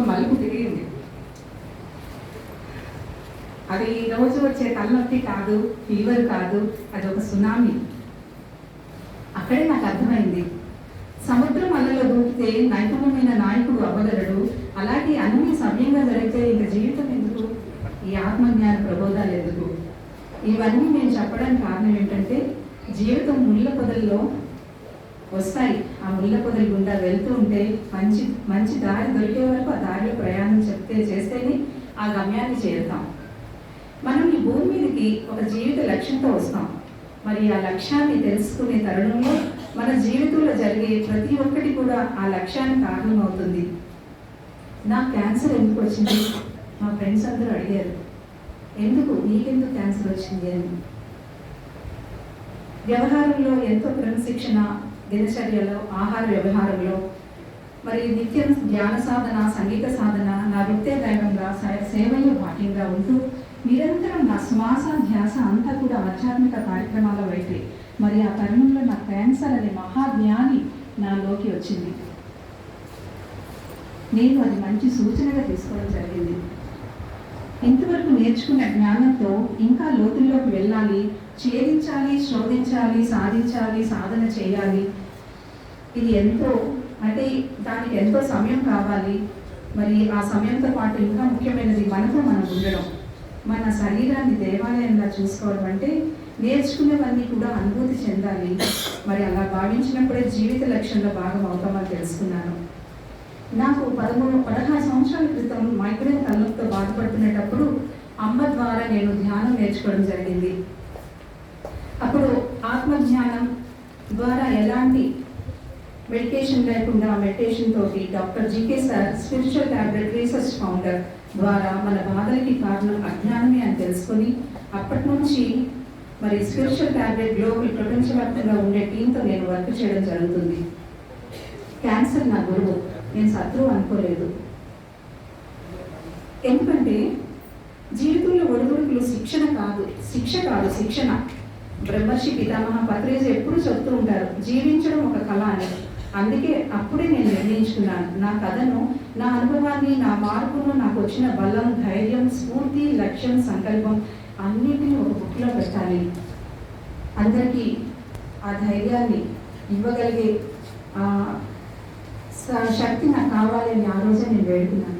ఒక మలుపు తిరిగింది. అది ఈ రోజు వచ్చే తలనొప్పి కాదు ఫీవర్ కాదు అది ఒక సునామీ. అక్కడే నాకు అర్థమైంది. సముద్రం అలలో దూకితే నైపుణ్యమైన నాయకుడు అవ్వగలడు. అలాగే అన్ని సవ్యంగా జరిగితే ఇంక జీవితం ఎందుకు? ఈ ఆత్మజ్ఞాన ప్రబోధాలు ఎందుకు? ఇవన్నీ నేను చెప్పడానికి కారణం ఏంటంటే జీవితం ముళ్ళ పొదల్లో వస్తాయి. ఆ ముళ్ళ పొదల గుండా వెళ్తూ ఉంటే మంచి మంచి దారి దొరికే వరకు ఆ దారిలో ప్రయాణం చెప్తే చేస్తేనే ఆ గమ్యాన్ని చేరుతాం. మనం ఈ భూమి మీదకి ఒక జీవిత లక్ష్యంతో వస్తాం. మరి ఆ లక్ష్యాన్ని తెలుసుకునే తరుణంలో మన జీవితంలో జరిగే ప్రతి ఒక్కటి కూడా ఆ లక్ష్యానికి కారణమవుతుంది. నా క్యాన్సర్ ఎందుకు వచ్చింది? మా ఫ్రెండ్స్ అందరూ అడిగారు. ఎందుకు? నీకెందుకు క్యాన్సర్ వచ్చింది అని. వ్యవహారంలో ఎంతో క్రమశిక్షణ దినచర్యలో ఆహార వ్యవహారంలో. మరి నిత్యం ధ్యాన సాధన సంగీత సాధన నా వృత్తే దైవంగా సేవలో భాగ్యంగా ఉంటూ నిరంతరం నా శ్వాస ధ్యాస అంతా కూడా ఆధ్యాత్మిక కార్యక్రమాల వైపే మరి ఆ తరుణంలో నా క్యాన్సర్ అనే మహాజ్ఞాని నాలోకి వచ్చింది. నేను అది మంచి సూచనగా తీసుకోవడం జరిగింది. ఇంతవరకు నేర్చుకున్న జ్ఞానంతో ఇంకా లోతుల్లోకి వెళ్ళాలి ఛేదించాలి శోధించాలి సాధించాలి సాధన చేయాలి. ఇది ఎంతో అంటే దానికి ఎంతో సమయం కావాలి. మరి ఆ సమయంతో పాటు ఇంకా ముఖ్యమైనది మనతో మనం ఉండడం. మన శరీరాన్ని దేవాలయంగా చూసుకోవడం అంటే నేర్చుకునేవన్నీ కూడా అనుభూతి చెందాలి. మరి అలా భావించినప్పుడే జీవిత లక్ష్యంలో భాగం అవుతామని తెలుసుకున్నాను. నాకు పదమూడు పదహారు సంవత్సరాల క్రితం మైగ్రేన్ తలనొప్పితో బాధపడుతున్నప్పుడు అమ్మ ద్వారా నేను ధ్యానం నేర్చుకోవడం జరిగింది అప్పుడు ఆత్మజ్ఞానం ద్వారా ఎలాంటి మెడిటేషన్ లేకుండా మెడిటేషన్ తోటి doctor GK sir spiritual tablet research founder ద్వారా మన బాధలకి కారణం అజ్ఞానమే అని తెలుసుకొని అప్పటి నుంచి మరి స్పిరిచువల్ టాబ్లెట్ గ్లోబల్ ప్రపంచవ్యాప్తంగా ఉండే టీంతో నేను వర్క్ చేయడం జరుగుతుంది. క్యాన్సర్ నా గురువు. నేను శత్రువు అనుకోలేదు. ఎందుకంటే జీవితంలో ఒడిదుడుకులు శిక్షణ కాదు శిక్ష కాదు శిక్షణ. బ్రహ్మర్షి పితామహ పత్రేజ్ ఎప్పుడు చెప్తూ ఉంటారు జీవించడం ఒక కళ అని. అందుకే అప్పుడే నేను నిర్ణయించుకున్నాను నా కథను నా అనుభవాన్ని నా మార్పును నాకు వచ్చిన బలం ధైర్యం స్ఫూర్తి లక్ష్యం సంకల్పం అన్నిటిని ఒక బుక్లో పెట్టాలి. అందరికీ ఆ ధైర్యాన్ని ఇవ్వగలిగే స- శక్తి నాకు కావాలి అని ఆ రోజే నేను వేడుకున్నాను.